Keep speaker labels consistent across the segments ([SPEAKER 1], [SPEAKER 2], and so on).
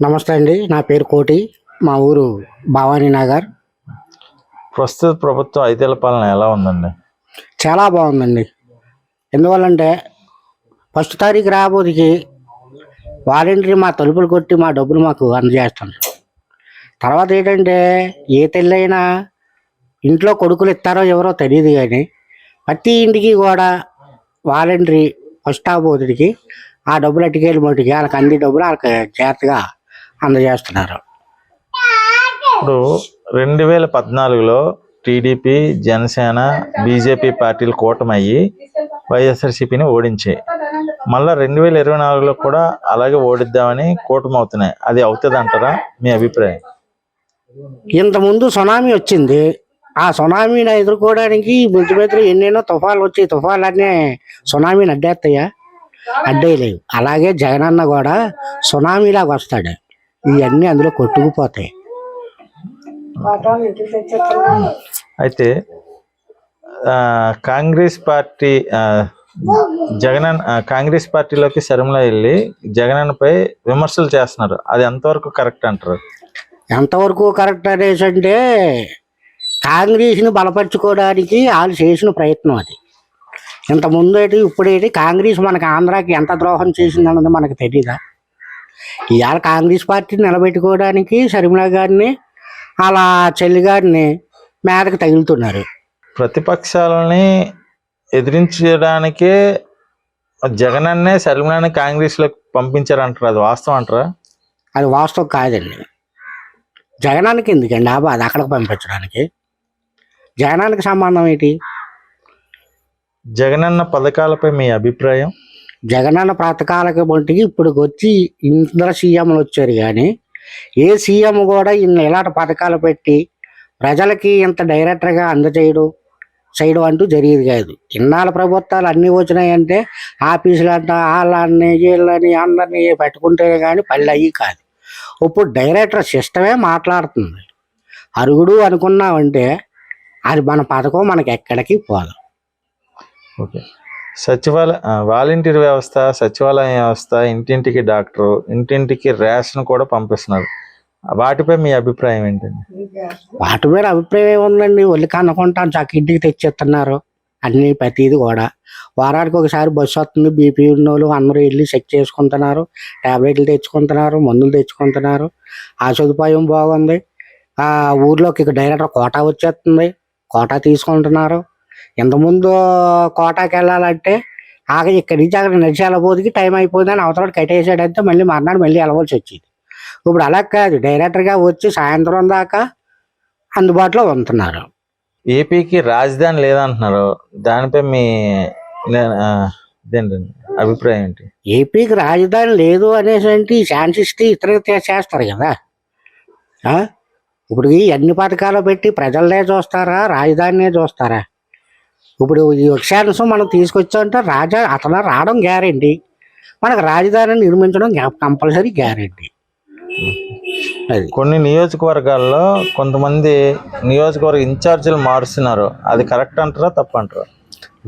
[SPEAKER 1] నమస్తే అండి నా పేరు కోటి మా ఊరు భవానీ నగర్.
[SPEAKER 2] ప్రస్తుత ప్రభుత్వం ఐదేళ్ళ పాలన ఎలా ఉందండి?
[SPEAKER 1] చాలా బాగుందండి. ఎందువల్లంటే ఫస్ట్ తారీఖు రాబోదికి వాలంటరీ మా తలుపులు కొట్టి మా డబ్బులు మాకు అందజేస్తాను తర్వాత ఏంటంటే ఏ తెల్లైనా ఇంట్లో కొడుకులు ఇస్తారో ఎవరో తెలియదు కానీ ప్రతి ఇంటికి కూడా వాలంటరీ ఫస్ట్ ఆబోతుడికి ఆ డబ్బులు అట్టుకెళ్ళి మటుకి వాళ్ళకి అన్ని డబ్బులు వాళ్ళకి జాగ్రత్తగా అందజేస్తున్నారు.
[SPEAKER 2] ఇప్పుడు రెండు వేల పద్నాలుగులో టీడీపీ జనసేన బీజేపీ పార్టీలు కూటమయ్యి వైఎస్ఆర్సీపీని ఓడించాయి. మళ్ళా రెండు వేల ఇరవై నాలుగులో కూడా అలాగే ఓడిద్దామని కూటమి అవుతున్నాయి అది అవుతుంది అంటారా? మీ అభిప్రాయం?
[SPEAKER 1] ఇంతకుముందు సునామీ వచ్చింది. ఆ సునామీని ఎదుర్కోవడానికి మధ్య మధ్యలో ఎన్నెన్నో తుఫాలు వచ్చి తుఫాలన్నీ సునామీని అడ్డేస్తాయా అడ్డేయలేవు. అలాగే జగనన్న కూడా సునామీలాగా వస్తాడు. ఇవన్నీ అందులో కొట్టుకుపోతాయి.
[SPEAKER 2] అయితే ఆ, కాంగ్రెస్ పార్టీ ఆ, కాంగ్రెస్ పార్టీలోకి శర్మల వెళ్ళి జగనన్నపై విమర్శలు చేస్తున్నారు. అది ఎంతవరకు కరెక్ట్ అంటారు?
[SPEAKER 1] ఎంతవరకు కరెక్ట్ అనేసి అంటే కాంగ్రెస్ని బలపరుచుకోవడానికి వాళ్ళు చేసిన ప్రయత్నం అది. ఇంత ముందేటి ఇప్పుడేటి కాంగ్రెస్ మనకి ఆంధ్రాకి ఎంత ద్రోహం చేసిందన్నది మనకు తెలియదా ఇవాళ కాంగ్రెస్ పార్టీ నిలబెట్టుకోవడానికి షర్మిల గారిని అలా చెల్లి గారిని మీదకి తగులుతున్నారు.
[SPEAKER 2] ప్రతిపక్షాలని ఎదిరించడానికే జగనన్నే శర్మలాని కాంగ్రెస్లోకి పంపించారంటారు. అది వాస్తవం అంటారా?
[SPEAKER 1] అది వాస్తవం కాదండి. జగనానికి ఎందుకండి ఆ బాధ అక్కడికి పంపించడానికి? జగనానికి సంబంధం ఏంటి?
[SPEAKER 2] జగనన్న పథకాలపై మీ అభిప్రాయం?
[SPEAKER 1] జగనన్న పథకాలకి బొంటికి ఇప్పుడు వచ్చి ఇందరు సీఎంలు వచ్చారు కానీ ఏ సీఎం కూడా ఇన్ని ఇలాంటి పథకాలు పెట్టి ప్రజలకి ఇంత డైరెక్టర్గా అందజేయడం చేయడం అంటూ జరిగేది కాదు. ఇన్నాళ్ళ ప్రభుత్వాలు అన్నీ వచ్చినాయంటే ఆఫీసులు అంట వాళ్ళని వీళ్ళని అందరినీ పెట్టుకుంటే కానీ పళ్ళు అయ్యి కాదు. ఇప్పుడు డైరెక్టర్ సిస్టమే మాట్లాడుతుంది. అరుగుడు అనుకున్నామంటే అది మన పథకం మనకి ఎక్కడికి పోదు.
[SPEAKER 2] ఓకే. సచివాలయ వాలంటీర్ వ్యవస్థ సచివాలయ వ్యవస్థ ఇంటింటికి డాక్టర్ ఇంటింటికి రేషన్ కూడా పంపిస్తున్నారు. వాటిపై మీ అభిప్రాయం ఏంటండి?
[SPEAKER 1] వాటి మీద అభిప్రాయం ఏముందండి? ఒళ్ళు కనుకుంటాను చక్క ఇంటికి తెచ్చిస్తున్నారు. అన్ని ప్రతిది కూడా. వారానికి ఒకసారి బస్సు వస్తుంది బీపీ ఉన్న వాళ్ళు అందరూ వెళ్ళి చెక్ చేసుకుంటున్నారు. టాబ్లెట్లు తెచ్చుకుంటున్నారు మందులు తెచ్చుకుంటున్నారు. ఆ సదుపాయం బాగుంది. ఆ ఊర్లోకి ఇక డైరెక్టర్ కోటా వచ్చేస్తుంది. కోటా తీసుకుంటున్నారు. ఇంతకుముందు కోటాకి వెళ్ళాలంటే ఆగ ఇక్కడి నుంచి అక్కడ నడిచి వెళ్ళబోదికి టైం అయిపోయిందని అవతల కట్టేసాడంటే మళ్ళీ మర్నాడు మళ్ళీ వెళ్ళవలసి వచ్చింది. ఇప్పుడు అలా కాదు డైరెక్టర్గా వచ్చి సాయంత్రం దాకా అందుబాటులో ఉంటున్నారు.
[SPEAKER 2] ఏపీకి రాజధాని లేదంటున్నారు. దానిపై మీ అభిప్రాయం ఏంటి?
[SPEAKER 1] ఏపీకి రాజధాని లేదు అనేసి అంటే ఛాన్స్ ఇస్తే ఇతర చేస్తారు కదా? ఇప్పుడు ఈ అన్ని పథకాలు పెట్టి ప్రజలనే చూస్తారా? రాజధానినే చూస్తారా? ఇప్పుడు ఈ ఛాన్స్ మనం తీసుకొచ్చామంటే రాజా అతను రావడం గ్యారంటీ మనకు రాజధానిని నిర్మించడం కంపల్సరీ గ్యారంటీ అది.
[SPEAKER 2] కొన్ని నియోజకవర్గాల్లో కొంతమంది నియోజకవర్గ ఇన్ఛార్జీలు మారుస్తున్నారు. అది కరెక్ట్ అంటారా తప్పు అంటారా?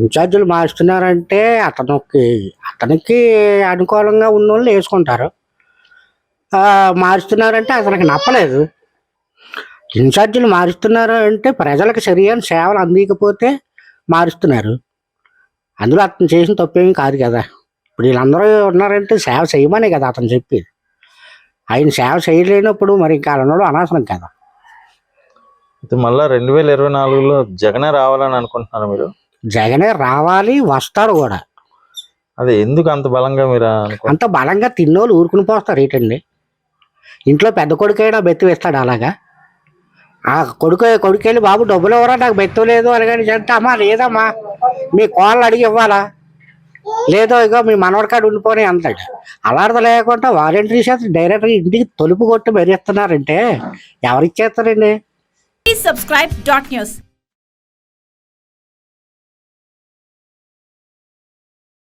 [SPEAKER 1] ఇన్ఛార్జీలు మారుస్తున్నారంటే అతనికి అతనికి అనుకూలంగా ఉన్న వాళ్ళు వేసుకుంటారు మారుస్తున్నారంటే అతనికి నప్పలేదు. ఇన్ఛార్జీలు మారుస్తున్నారు అంటే ప్రజలకు సరియైన సేవలు అందించకపోతే మారుస్తున్నారు. అందులో అతను చేసిన తప్పేమీ కాదు కదా. ఇప్పుడు వీళ్ళందరూ ఉన్నారంటే సేవ చేయమనే కదా అతను చెప్పేది. ఆయన సేవ చేయలేనప్పుడు మరి ఇంకా అలా అనవసరం కదా.
[SPEAKER 2] అయితే మళ్ళా రెండు వేల ఇరవై నాలుగులో జగనే రావాలని అనుకుంటున్నారు మీరు?
[SPEAKER 1] జగనే రావాలి వస్తారు కూడా.
[SPEAKER 2] అదే ఎందుకు అంత బలంగా మీరు
[SPEAKER 1] అంత బలంగా తిన్నోళ్ళు ఊరుకుని పోస్తారు ఏంటండి ఇంట్లో పెద్ద కొడుకైనా బెత్తి వేస్తాడు అలాగా? ఆ కొడుకు కొడుకెళ్ళి బాబు డబ్బులు ఎవరా? నాకు బెత్తు లేదు అనగాని జంట అమ్మా లేదమ్మా మీ కోళ్ళు అడిగి ఇవ్వాలా? లేదో ఇగో మీ మనవడికాడు ఉండిపోని అంటాడు. అలాంటి లేకుండా వాలంటీర్ చేసి డైరెక్ట్గా ఇంటికి తలుపు కొట్టి మెరిస్తున్నారంటే ఎవరికి ఎవరిచ్చేస్తారండి?
[SPEAKER 3] Please subscribe dot